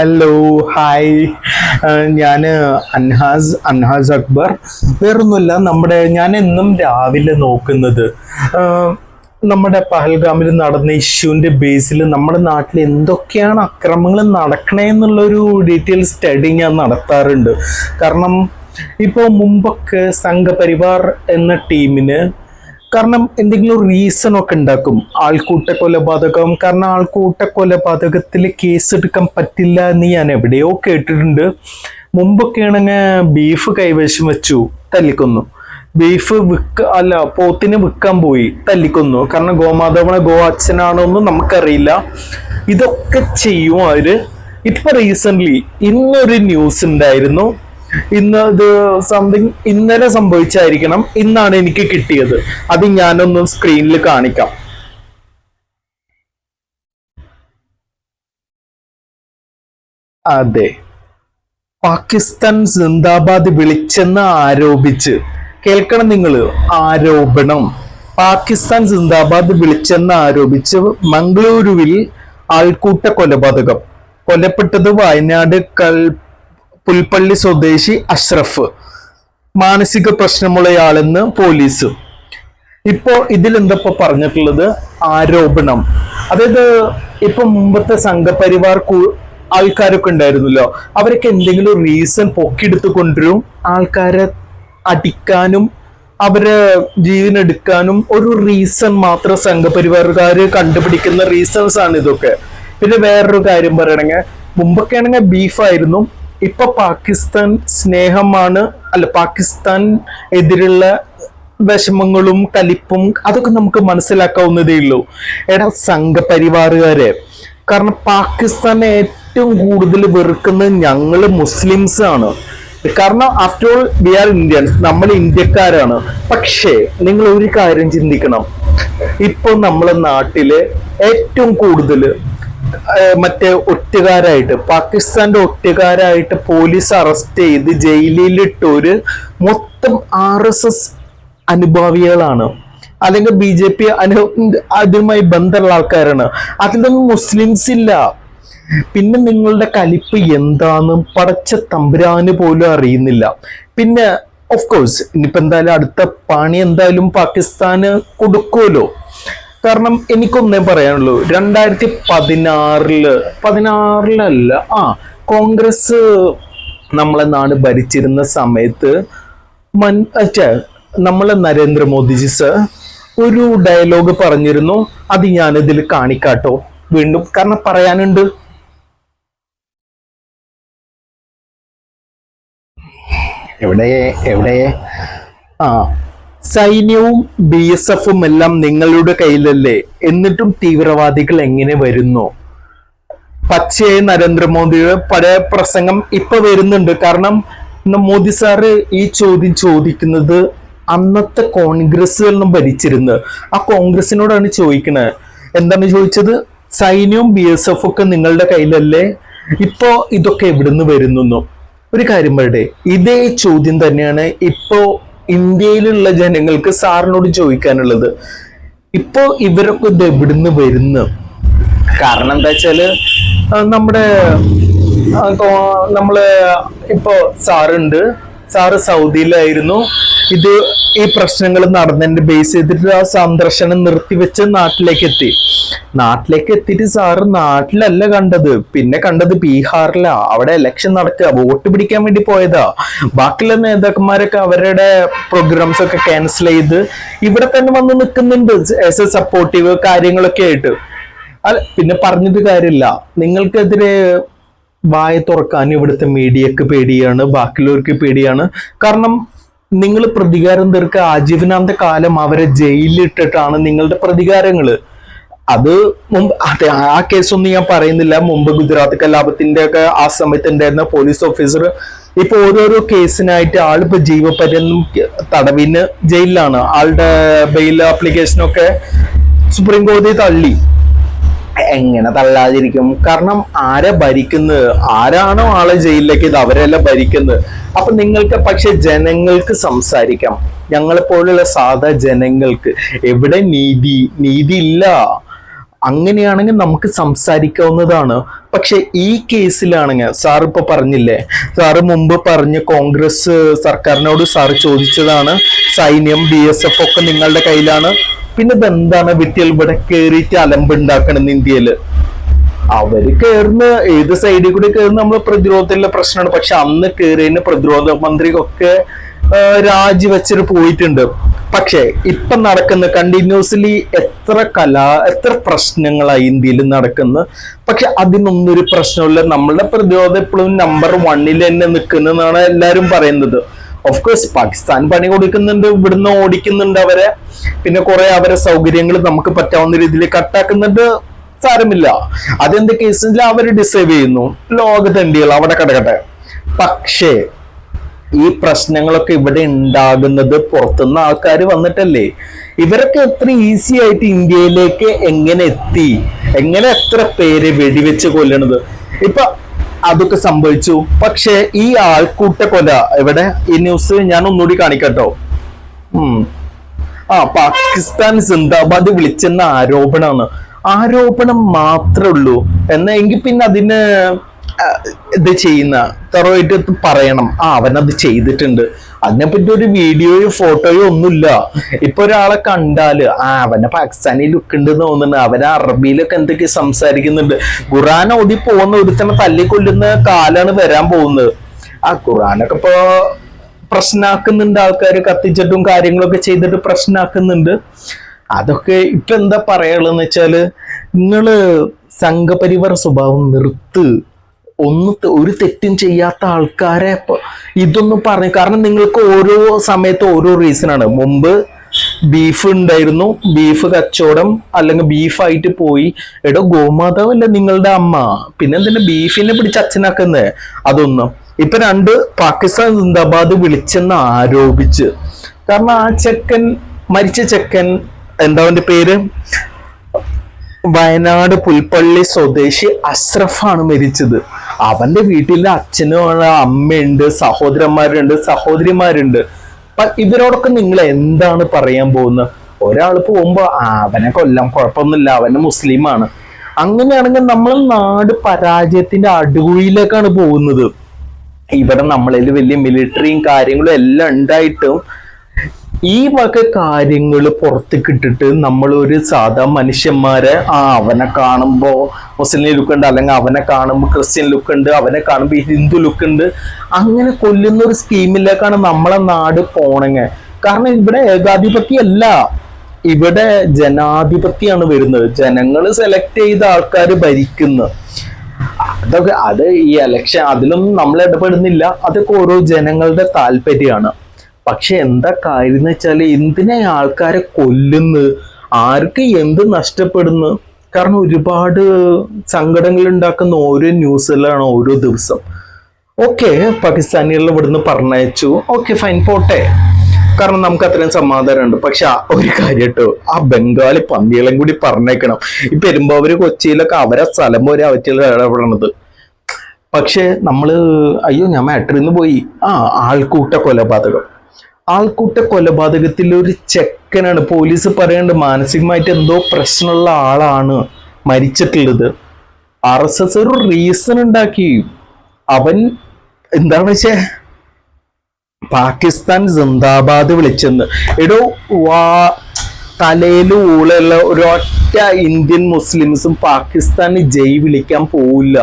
Hello hi ഞാൻ അൻഹാസ് അൻഹാസ് അക്ബർ. വേറൊന്നുമില്ല നമ്മുടെ ഞാൻ എന്നും രാവിലെ നോക്കുന്നത്. നമ്മുടെ പഹൽഗാമിൽ നടന്ന ഇഷ്യൂവിന്റെ ബേസിൽ നമ്മുടെ നാട്ടിൽ എന്തൊക്കെയാണ് അക്രമങ്ങൾ നടക്കണേ എന്നുള്ളൊരു ഡീറ്റെയിൽ സ്റ്റഡി ഞാൻ നടത്താറുണ്ട്. കാരണം ഇപ്പോൾ മുമ്പൊക്കെ സംഘപരിവാർ എന്ന ടീമിന് കാരണം എന്തെങ്കിലും റീസൺ ഒക്കെ ഉണ്ടാക്കും. ആൾക്കൂട്ട കൊലപാതകം കാരണം ആൾക്കൂട്ട കൊലപാതകത്തിൽ കേസ് എടുക്കാൻ പറ്റില്ല എന്ന് ഞാൻ എവിടെയോ കേട്ടിട്ടുണ്ട്. മുമ്പൊക്കെ ആണെങ്കിൽ ബീഫ് കൈവശം വെച്ചു തല്ലിക്കൊന്നു. ബീഫ് വിൽക്ക അല്ല പോത്തിന് വിൽക്കാൻ പോയി തല്ലിക്കൊന്നു. കാരണം ഗോമാതാവണ ഗോ അച്ഛനാണോന്നും നമുക്കറിയില്ല. ഇതൊക്കെ ചെയ്യും അവർ. ഇപ്പൊ റീസെന്റ് ഇന്നൊരു ന്യൂസ് ഉണ്ടായിരുന്നു. ഇന്ന് ഇത് സംതിങ് ഇന്നലെ സംഭവിച്ചായിരിക്കണം ഇന്നാണ് എനിക്ക് കിട്ടിയത്. അത് ഞാനൊന്ന് സ്ക്രീനിൽ കാണിക്കാം. അതെ. പാകിസ്ഥാൻ സിന്ദാബാദ് വിളിച്ചെന്ന് ആരോപിച്ച്. കേൾക്കണം നിങ്ങൾ ആരോപണം. പാകിസ്ഥാൻ സിന്ദാബാദ് വിളിച്ചെന്ന് ആരോപിച്ച് മംഗളൂരുവിൽ ആൾക്കൂട്ട കൊലപാതകം. കൊല്ലപ്പെട്ടത് വയനാട് കൽ പുൽപ്പള്ളി സ്വദേശി അഷ്റഫ്. മാനസിക പ്രശ്നമുള്ളയാളെന്ന് പോലീസ്. ഇപ്പോ ഇതിൽ എന്തപ്പോ പറഞ്ഞിട്ടുള്ളത്? ആരോപണം. അതായത് ഇപ്പൊ മുമ്പത്തെ സംഘപരിവാർ ആൾക്കാരൊക്കെ ഉണ്ടായിരുന്നല്ലോ. അവരൊക്കെ എന്തെങ്കിലും റീസൺ പൊക്കിയെടുത്ത് കൊണ്ടുവരും. ആൾക്കാരെ അടിക്കാനും അവരെ ജീവനെടുക്കാനും ഒരു റീസൺ മാത്രം സംഘപരിവാറുകാര് കണ്ടുപിടിക്കുന്ന റീസൺസ് ആണ് ഇതൊക്കെ. പിന്നെ വേറൊരു കാര്യം പറയണെങ്കിൽ മുമ്പൊക്കെ ആണെങ്കിൽ ബീഫായിരുന്നു ഇപ്പൊ പാകിസ്ഥാൻ സ്നേഹമാണ് അല്ല പാകിസ്ഥാൻ എതിരുള്ള വിഷമങ്ങളും കലിപ്പും അതൊക്കെ നമുക്ക് മനസ്സിലാക്കാവുന്നതേ ഉള്ളൂ. എടാ സംഘപരിവാറുകാരെ കാരണം പാകിസ്ഥാനെ ഏറ്റവും കൂടുതൽ വെറുക്കുന്നത് ഞങ്ങൾ മുസ്ലിംസ് ആണ്. കാരണം after all we are Indians നമ്മൾ ഇന്ത്യക്കാരാണ്. പക്ഷേ നിങ്ങൾ ഒരു കാര്യം ചിന്തിക്കണം. ഇപ്പൊ നമ്മളെ നാട്ടിൽ ഏറ്റവും കൂടുതൽ മറ്റേ ഒറ്റുകാരായിട്ട് പാകിസ്ഥാന്റെ ഒറ്റുകാരായിട്ട് പോലീസ് അറസ്റ്റ് ചെയ്ത് ജയിലിലിട്ടൊരു മൊത്തം ആർ എസ് എസ് അനുഭാവികളാണ്. അല്ലെങ്കിൽ ബി ജെ പി അനു അതുമായി ബന്ധമുള്ള ആൾക്കാരാണ്. അതിലൊന്നും മുസ്ലിംസ് ഇല്ല. പിന്നെ നിങ്ങളുടെ കലിപ്പ് എന്താന്ന് പടച്ച തമ്പുരാന് പോലും അറിയുന്നില്ല. പിന്നെ ഓഫ് കോഴ്സ് ഇനിയിപ്പോ എന്തായാലും അടുത്ത പണി എന്തായാലും പാകിസ്ഥാന് കൊടുക്കുമല്ലോ കാരണം എനിക്കൊന്നേ പറയാനുള്ളൂ. രണ്ടായിരത്തി പതിനാറിൽ പതിനാറിലല്ല ആ കോൺഗ്രസ് നമ്മളെ നാട് ഭരിച്ചിരുന്ന സമയത്ത് മൻ നമ്മളെ നരേന്ദ്രമോദിജി സർ ഒരു ഡയലോഗ് പറഞ്ഞിരുന്നു അത് ഞാനിതിൽ കാണിക്കാട്ടോ. വീണ്ടും കാരണം പറയാനുണ്ട്. എവിടെ എവിടെ ആ. സൈന്യവും ബി എസ് എഫും എല്ലാം നിങ്ങളുടെ കയ്യിലല്ലേ? എന്നിട്ടും തീവ്രവാദികൾ എങ്ങനെ വരുന്നു? പച്ചയായി നരേന്ദ്രമോദിയുടെ പഴയ പ്രസംഗം ഇപ്പൊ വരുന്നുണ്ട്. കാരണം മോദി സാറ് ഈ ചോദ്യം ചോദിക്കുന്നത് അന്നത്തെ കോൺഗ്രസ്സുകളിലും ഭരിച്ചിരുന്നത് ആ കോൺഗ്രസിനോടാണ് ചോദിക്കണത് എന്താണ് ചോദിച്ചത്? സൈന്യവും ബി എസ് എഫ് ഒക്കെ നിങ്ങളുടെ കയ്യിലല്ലേ? ഇപ്പോ ഇതൊക്കെ എവിടുന്ന് വരുന്നു ഒരു കാര്യം പറയട്ടെ. ഇതേ ചോദ്യം തന്നെയാണ് ഇപ്പോ ഇന്ത്യയിലുള്ള ജനങ്ങൾക്ക് സാറിനോട് ചോദിക്കാനുള്ളത് ഇപ്പോ ഇവരൊക്കെ ഇത് എവിടുന്ന് വരുന്നു. കാരണം എന്താ വെച്ചാൽ നമ്മുടെ നമ്മൾ ഇപ്പോ സാറുണ്ട്. സാറ് സൗദിയിലായിരുന്നു. ഇത് ഈ പ്രശ്നങ്ങൾ നടന്നതിന്റെ ബേസ് ചെയ്തിട്ട് ആ സന്ദർശനം നിർത്തിവെച്ച് നാട്ടിലേക്ക് എത്തി നാട്ടിലേക്ക് എത്തിയിട്ട് സാറ് നാട്ടിലല്ല കണ്ടത്. പിന്നെ കണ്ടത് ബീഹാറിലാ. അവിടെ ഇലക്ഷൻ നടക്കുക. വോട്ട് പിടിക്കാൻ വേണ്ടി പോയതാ. ബാക്കിയുള്ള നേതാക്കന്മാരൊക്കെ അവരുടെ പ്രോഗ്രാംസ് ഒക്കെ ക്യാൻസൽ ചെയ്ത് ഇവിടെ തന്നെ വന്ന് നിൽക്കുന്നുണ്ട്. ആസ് എ സപ്പോർട്ടീവ് കാര്യങ്ങളൊക്കെ ആയിട്ട്. അല്ല പിന്നെ പറഞ്ഞിട്ട് കാര്യമില്ല. നിങ്ങൾക്കെതിരെ വായ തുറക്കാൻ ഇവിടുത്തെ മീഡിയക്ക് പേടിയാണ്. ബാക്കിയുള്ളവർക്ക് പേടിയാണ്. കാരണം നിങ്ങൾ പ്രതികാരം തീർക്കുക. ആജീവനാന്ത കാലം അവരെ ജയിലിലിട്ടിട്ടാണ് നിങ്ങളുടെ പ്രതികാരങ്ങൾ അത് മുമ്പ് അതെ ആ കേസൊന്നും ഞാൻ പറയുന്നില്ല. മുമ്പ് ഗുജറാത്ത് കലാപത്തിന്റെ ഒക്കെ ആ സമയത്ത് ഉണ്ടായിരുന്ന പോലീസ് ഓഫീസർ ഇപ്പൊ ഓരോരോ കേസിനായിട്ട് ആളിപ്പോ ജീവപര്യന്തം തടവിന് ജയിലിലാണ്. ആളുടെ ബെയിൽ ആപ്ലിക്കേഷനൊക്കെ സുപ്രീം കോടതി തള്ളി. എങ്ങനെ തള്ളാതിരിക്കും? കാരണം ആരെ ഭരിക്കുന്നത്? ആരാണോ ആളെ ജയിലിലേക്ക് ഇത് അവരെല്ലാം ഭരിക്കുന്നത്? അപ്പൊ നിങ്ങൾക്ക് പക്ഷെ ജനങ്ങൾക്ക് സംസാരിക്കാം. ഞങ്ങളെപ്പോലുള്ള സാധാ ജനങ്ങൾക്ക്. എവിടെ നീതി? നീതി ഇല്ല അങ്ങനെയാണെങ്കിൽ നമുക്ക് സംസാരിക്കാവുന്നതാണ്. പക്ഷെ ഈ കേസിലാണെങ്കിൽ സാർ ഇപ്പൊ പറഞ്ഞില്ലേ? സാറ് മുമ്പ് പറഞ്ഞ് കോൺഗ്രസ് സർക്കാരിനോട് സാർ ചോദിച്ചതാണ്. സൈന്യം ബി ഒക്കെ നിങ്ങളുടെ കയ്യിലാണ്. പിന്നെ ഇതെന്താണ് വിട്ടിൽ ഇവിടെ കയറിയിട്ട് അലമ്പുണ്ടാക്കണം ഇന്ത്യയിൽ. അവർ കേറുന്ന ഏത് സൈഡിൽ കൂടി കയറുന്ന നമ്മൾ പ്രതിരോധത്തിലുള്ള പ്രശ്നമാണ് പക്ഷെ അന്ന് കയറിയതിന് പ്രതിരോധ മന്ത്രിക്കൊക്കെ രാജിവെച്ചിട്ട് പോയിട്ടുണ്ട്. പക്ഷെ ഇപ്പൊ നടക്കുന്ന കണ്ടിന്യൂസ്ലി എത്ര കലാ എത്ര പ്രശ്നങ്ങളായി ഇന്ത്യയിൽ നടക്കുന്നു. പക്ഷെ ഒരു പ്രശ്നമില്ല നമ്മളുടെ പ്രതിരോധം എപ്പോഴും നമ്പർ വണ്ണിൽ തന്നെ നിൽക്കുന്നതാണ് എല്ലാരും പറയുന്നത്. ഓഫ് കോഴ്സ് പാകിസ്ഥാൻ പണി കൊടുക്കുന്നുണ്ട് ഇവിടുന്ന് ഓടിക്കുന്നുണ്ട് അവരെ. പിന്നെ കുറെ അവരെ സൗകര്യങ്ങൾ നമുക്ക് പറ്റാവുന്ന രീതിയിൽ കട്ടാക്കുന്നുണ്ട് സാരമില്ല. അതെന്ത് കേസിൽ അവർ ഡിസേവ് ചെയ്യുന്നു? ലോകതണ്ടികൾ അവിടെ കിടക്കട്ടെ പക്ഷേ ഈ പ്രശ്നങ്ങളൊക്കെ ഇവിടെ ഉണ്ടാകുന്നത് പുറത്തുനിന്ന് ആൾക്കാർ വന്നിട്ടല്ലേ? ഇവരൊക്കെ എത്ര ഈസി ആയിട്ട് ഇന്ത്യയിലേക്ക് എങ്ങനെ എത്തി? എങ്ങനെ എത്ര പേരെ വെടിവെച്ച് കൊല്ലണത്? ഇപ്പൊ അതൊക്കെ സംഭവിച്ചു. പക്ഷെ ഈ ആൾ കൂട്ടക്കൊല. ഇവിടെ ഈ ന്യൂസ് ഞാൻ ഒന്നുകൂടി കാണിക്കട്ടോ. ആ പാകിസ്ഥാൻ സിന്ദാബാദ് വിളിച്ചെന്ന ആരോപണമാണ്. ആരോപണം മാത്രമേ ഉള്ളൂ. എന്നാ എങ്കിൽ പിന്നെ അതിന് ഇത് ചെയ്യുന്ന തറവായിട്ട് പറയണം. ആ അവനത് ചെയ്തിട്ടുണ്ട്. അതിനെപ്പറ്റി ഒരു വീഡിയോയോ ഫോട്ടോയോ ഒന്നുമില്ല. ഇപ്പൊ ഒരാളെ കണ്ടാൽ ആ അവനെ പാകിസ്ഥാനിൽ ലുക്ക് ഉണ്ട് തോന്നുന്നുണ്ട്. അവനെ അറബിയിലൊക്കെ എന്തൊക്കെ സംസാരിക്കുന്നുണ്ട്. ഖുറാൻ ഓതി പോകുന്ന ഒരുത്തനെ തല്ലിക്കൊല്ലുന്ന കാലാണ് വരാൻ പോകുന്നത്. ആ ഖുറാനൊക്കെ ഇപ്പൊ പ്രശ്നമാക്കുന്നുണ്ട് ആൾക്കാർ കത്തിച്ചിട്ടും കാര്യങ്ങളൊക്കെ ചെയ്തിട്ട് പ്രശ്നമാക്കുന്നുണ്ട് അതൊക്കെ ഇപ്പൊ എന്താ പറയാനുള്ളതെന്ന് വെച്ചാൽ നിങ്ങൾ സംഘപരിവാർ സ്വഭാവം നിർത്ത്. ഒന്ന് ഒരു തെറ്റും ചെയ്യാത്ത ആൾക്കാരെ ഇതൊന്നും പറഞ്ഞു. കാരണം നിങ്ങൾക്ക് ഓരോ സമയത്ത് ഓരോ റീസൺ ആണ്. മുമ്പ് ബീഫ് ഉണ്ടായിരുന്നു. ബീഫ് കച്ചവടം അല്ലെങ്കിൽ ബീഫായിട്ട് പോയി. എടോ ഗോമാതാവല്ലേ നിങ്ങളുടെ അമ്മ? പിന്നെ എന്തിനാ ബീഫിനെ പിടിച്ച് അച്ഛനാക്കുന്നത് അതൊന്നും. ഇപ്പൊ രണ്ട് പാകിസ്ഥാൻ സിന്ദാബാദ് വിളിച്ചെന്ന് ആരോപിച്ച്. കാരണം ആ ചെക്കൻ മരിച്ച ചെക്കൻ എന്താ അവന്റെ പേര്? വയനാട് പുൽപ്പള്ളി സ്വദേശി അഷ്റഫാണ് മരിച്ചത്. അവന്റെ വീട്ടിൽ അച്ഛനും അമ്മയുണ്ട് സഹോദരന്മാരുണ്ട് സഹോദരിമാരുണ്ട്. ഇവരോടൊക്കെ നിങ്ങൾ എന്താണ് പറയാൻ പോകുന്നത് ഒരാൾ പോകുമ്പോ അവനെ കൊല്ലാം കുഴപ്പമൊന്നുമില്ല അവന് മുസ്ലിമാണ്. അങ്ങനെയാണെങ്കിൽ നമ്മൾ നാട് പരാജയത്തിന്റെ അടുകുഴിയിലേക്കാണ് പോകുന്നത്. ഇവിടെ നമ്മളിൽ വലിയ മിലിറ്ററിയും കാര്യങ്ങളും എല്ലാം ഉണ്ടായിട്ടും ഈ വക കാര്യങ്ങൾ പുറത്തേക്ക് ഇട്ടിട്ട് നമ്മൾ ഒരു സാധാ മനുഷ്യന്മാരെ ആ അവനെ കാണുമ്പോ മുസ്ലിം ലുക്ക് ഉണ്ട് അല്ലെങ്കിൽ അവനെ കാണുമ്പോൾ ക്രിസ്ത്യൻ ലുക്ക് ഉണ്ട് അവനെ കാണുമ്പോൾ ഹിന്ദു ലുക്ക് ഉണ്ട് അങ്ങനെ കൊല്ലുന്ന ഒരു സ്കീമിലേക്കാണ് നമ്മളെ നാട് പോണങ്ങ കാരണം ഇവിടെ ഏകാധിപത്യമല്ല ഇവിടെ ജനാധിപത്യമാണ് വരുന്നത്. ജനങ്ങൾ സെലക്ട് ചെയ്ത ആൾക്കാർ ഭരിക്കുന്നു. അതൊക്കെ അത് ഈ എലക്ഷൻ അതിലൊന്നും നമ്മൾ ഇടപെടുന്നില്ല. അതൊക്കെ ഓരോ ജനങ്ങളുടെ താല്പര്യമാണ്. പക്ഷെ എന്താ കാര്യം എന്ന് വെച്ചാൽ എന്തിനാ ആൾക്കാരെ കൊല്ലുന്നു? ആർക്ക് എന്ത് നഷ്ടപ്പെടുന്നു? കാരണം ഒരുപാട് സങ്കടങ്ങൾ ഉണ്ടാക്കുന്ന ഓരോ ന്യൂസിലാണ് ഓരോ ദിവസം. ഓക്കെ പാകിസ്ഥാനികൾ ഇവിടുന്ന് പറഞ്ഞയച്ചു. ഓക്കെ ഫൈൻ പോട്ടെ. കാരണം നമുക്ക് അത്രയും സമാധാനമുണ്ട്. പക്ഷെ ആ ഒരു കാര്യം കേട്ടോ ആ ബംഗാളി പന്നികളും കൂടി പറഞ്ഞേക്കണം. ഈ പെരുമ്പാവൂര് കൊച്ചിയിലൊക്കെ അവരെ സ്ഥലം പോലെ അവറ്റിൽ ഇടപെടണത് പക്ഷെ നമ്മൾ അയ്യോ ഞാൻ മാട്രിന്ന് പോയി. ആ ആൾക്കൂട്ട കൊലപാതകം ആൾക്കൂട്ട കൊലപാതകത്തിൽ ഒരു ചെക്കനാണ്. പോലീസ് പറയുന്നുണ്ട് മാനസികമായിട്ട് എന്തോ പ്രശ്നമുള്ള ആളാണ് മരിച്ചിട്ടുള്ളത്. ആർ എസ് എസ് ഒരു റീസൺ ഉണ്ടാക്കി. അവൻ എന്താണ് വെച്ചേ പാകിസ്ഥാൻ സിന്ദാബാദ് വിളിച്ചെന്ന്. എടോ വാ തലയിൽ ഊളുള്ള ഒരൊറ്റ ഇന്ത്യൻ മുസ്ലിംസും പാകിസ്ഥാന് ജയ് വിളിക്കാൻ പോവില്ല.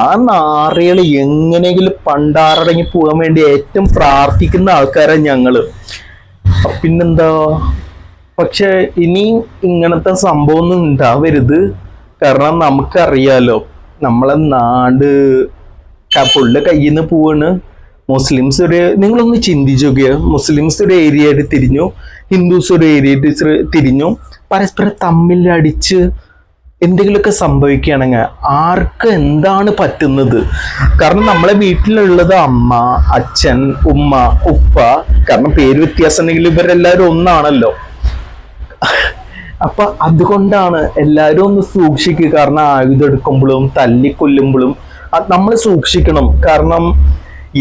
ആ നാറികൾ എങ്ങനെയെങ്കിലും പണ്ടാറടങ്ങി പോകാൻ വേണ്ടി ഏറ്റവും പ്രാർത്ഥിക്കുന്ന ആൾക്കാരാണ് ഞങ്ങൾ. പിന്നെന്താ? പക്ഷെ ഇനി ഇങ്ങനത്തെ സംഭവം ഒന്നും ഉണ്ടാവരുത്. കാരണം നമുക്കറിയാലോ നമ്മളെ നാട് പുള്ള കയ്യിൽ നിന്ന് പോവാണ്. മുസ്ലിംസ് ഒരു നിങ്ങളൊന്ന് ചിന്തിച്ചു നോക്കിയ മുസ്ലിംസ് ഒരു ഏരിയ ആയിട്ട് തിരിഞ്ഞു. ഹിന്ദുസ് ഒരു ഏരിയ ആയിട്ട് തിരിഞ്ഞു. പരസ്പരം തമ്മിൽ അടിച്ച് എന്തെങ്കിലുമൊക്കെ സംഭവിക്കുകയാണെങ്കിൽ ആർക്ക് എന്താണ് പറ്റുന്നത്? കാരണം നമ്മളെ വീട്ടിലുള്ളത് അമ്മ അച്ഛൻ ഉമ്മ ഉപ്പ. കാരണം പേര് വ്യത്യാസം ഉണ്ടെങ്കിൽ ഇവരെല്ലാവരും ഒന്നാണല്ലോ. അപ്പൊ അതുകൊണ്ടാണ് എല്ലാവരും ഒന്ന് സൂക്ഷിക്കുക. കാരണം ആയുധം എടുക്കുമ്പോഴും തല്ലിക്കൊല്ലുമ്പോഴും നമ്മൾ സൂക്ഷിക്കണം. കാരണം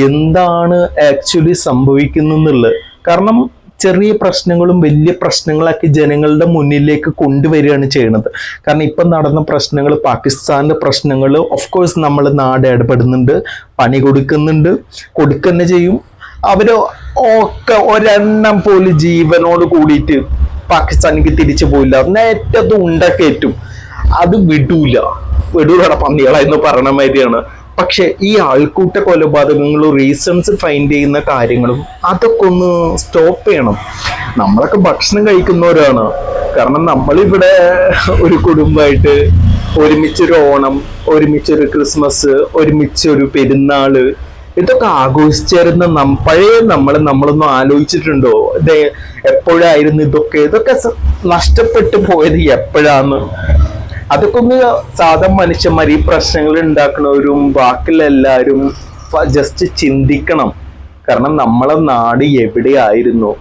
എന്താണ് ആക്ച്വലി സംഭവിക്കുന്നുള്ളത് കാരണം ചെറിയ പ്രശ്നങ്ങളും വലിയ പ്രശ്നങ്ങളാക്കി ജനങ്ങളുടെ മുന്നിലേക്ക് കൊണ്ടുവരികയാണ് ചെയ്യുന്നത് കാരണം ഇപ്പം നടന്ന പ്രശ്നങ്ങൾ പാകിസ്ഥാനിലെ പ്രശ്നങ്ങൾ ഓഫ് കോഴ്സ് നമ്മൾ നാട് ഇടപെടുന്നുണ്ട് പണി കൊടുക്കുന്നുണ്ട് കൊടുക്കുന്ന ചെയ്യും. അവർ ഒക്കെ ഒരെണ്ണം പോലും ജീവനോട് കൂടിയിട്ട് പാകിസ്ഥാനിക്ക് തിരിച്ചു പോയില്ല. നേറ്റത് ഉണ്ടക്കേറ്റും അത് വിടൂല. വിടൂലട പന്നികളായിരുന്നു പറയണ മാതിരിയാണ്. പക്ഷെ ഈ ആൾക്കൂട്ട കൊലപാതകങ്ങളും റീസൺസ് ഫൈൻഡ് ചെയ്യുന്ന കാര്യങ്ങളും അതൊക്കെ ഒന്ന് സ്റ്റോപ്പ് ചെയ്യണം. നമ്മളൊക്കെ ഭക്ഷണം കഴിക്കുന്നവരാണ്. കാരണം നമ്മളിവിടെ ഒരു കുടുംബമായിട്ട് ഒരുമിച്ചൊരു ഓണം ഒരുമിച്ചൊരു ക്രിസ്മസ് ഒരുമിച്ചൊരു പെരുന്നാൾ ഇതൊക്കെ ആഘോഷിച്ചിരുന്ന നം പഴയ നമ്മൾ നമ്മളൊന്നും ആലോചിച്ചിട്ടുണ്ടോ? ഇത് എപ്പോഴായിരുന്നു ഇതൊക്കെ? ഇതൊക്കെ നഷ്ടപ്പെട്ടു പോയത് എപ്പോഴാന്ന്? അതൊക്കെ സാധാ മനുഷ്യന്മാർ ഈ പ്രശ്നങ്ങൾ ഉണ്ടാക്കുന്നവരും ബാക്കിയുള്ള എല്ലാവരും ജസ്റ്റ് ചിന്തിക്കണം. കാരണം നമ്മളെ നാട് എവിടെയായിരുന്നു?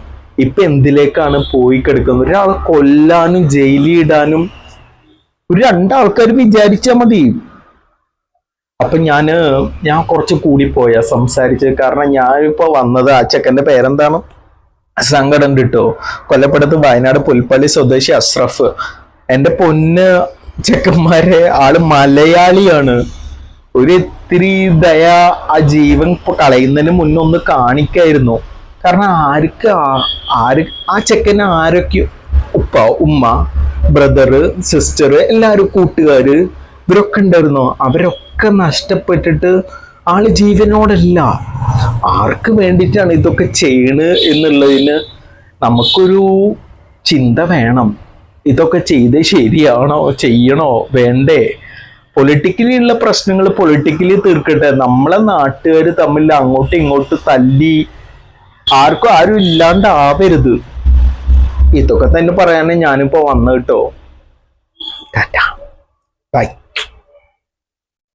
ഇപ്പൊ എന്തിലേക്കാണ് പോയി കിടക്കുന്നത്? ഒരാളെ കൊല്ലാനും ജയിലിൽ ഇടാനും ഒരു രണ്ടാൾക്കാർ വിചാരിച്ചാൽ മതി. അപ്പൊ ഞാൻ ഞാൻ കുറച്ച് കൂടി പോയാ സംസാരിച്ച് കാരണം ഞാനിപ്പോ വന്നത് ആ ചെക്കന്റെ പേരെന്താണ്? സങ്കടം കിട്ടോ കൊല്ലപ്പെടുത്ത് വയനാട് പുൽപ്പള്ളി സ്വദേശി അഷ്റഫ്. എന്റെ പൊന്ന് ചെക്കന്മാരെ ആൾ മലയാളിയാണ്. ഒരു ഇത്തിരി ദയ ആ ജീവൻ കളയുന്നതിന് മുന്നേ ഒന്ന് കാണിക്കായിരുന്നു. കാരണം ആർക്ക് ആര് ആ ചെക്കന് ആരൊക്കെ ഉപ്പ ഉമ്മ ബ്രദറ് സിസ്റ്റർ എല്ലാവരും കൂട്ടുകാർ ഇവരൊക്കെ ഉണ്ടായിരുന്നു. അവരൊക്കെ നഷ്ടപ്പെട്ടിട്ട് ആൾ ജീവനോടല്ല. ആർക്ക് വേണ്ടിയിട്ടാണ് ഇതൊക്കെ ചെയ്യണ് എന്നുള്ളതിന് നമുക്കൊരു ചിന്ത വേണം. ഇതൊക്കെ ചെയ്ത് ശരിയാണോ? ചെയ്യണോ? വേണ്ടേ? പൊളിറ്റിക്കലി ഉള്ള പ്രശ്നങ്ങൾ പൊളിറ്റിക്കലി തീർക്കട്ടെ. നമ്മളെ നാട്ടുകാർ തമ്മിൽ അങ്ങോട്ടും ഇങ്ങോട്ടും തല്ലി ആർക്കും ആരും ഇല്ലാണ്ടാവരുത്. ഇതൊക്കെ തന്നെ പറയാനേ ഞാനിപ്പോ വന്നു കേട്ടോ. ടാറ്റ. ബൈ